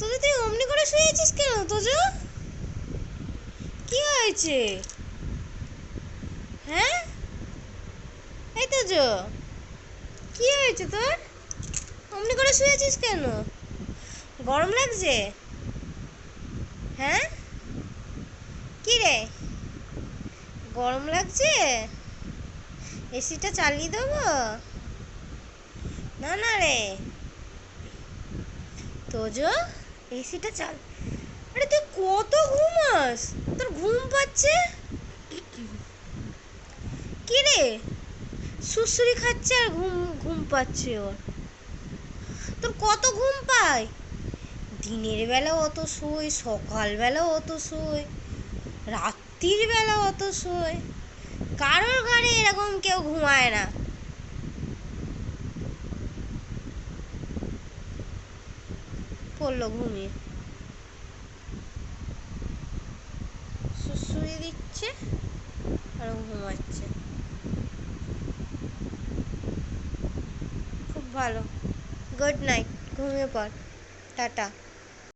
তোদের তুই অমনি করে শুয়েছিস কেন, তোজো? কি হয়েছে? হ্যাঁ? এই তোজো, কি হয়েছে তোর? অমনি করে শুয়েছিস কেন? গরম লাগছে? হ্যাঁ? কি রে? গরম লাগছে? এসিটা চালিয়ে দেবো? না না রে। তোজো? এসিটা চাল। আরে তুই কত ঘুমাস? তোর ঘুম পাচ্ছে? কি রে সুসুরি খাচ্ছে আর ঘুম ঘুম পাচ্ছে ওর। তোর কত ঘুম পায়? দিনের বেলা অত শোয়, সকালবেলা অত শুই রাত্রির বেলা অত শুই কারোর ঘরে এরকম কেউ ঘুমায় না। পড়ল ঘুমিয়ে। শুয়ে দিচ্ছে আর ঘুমাচ্ছে। খুব ভালো। গুড নাইট ঘুমিয়ে পড়। টাটা।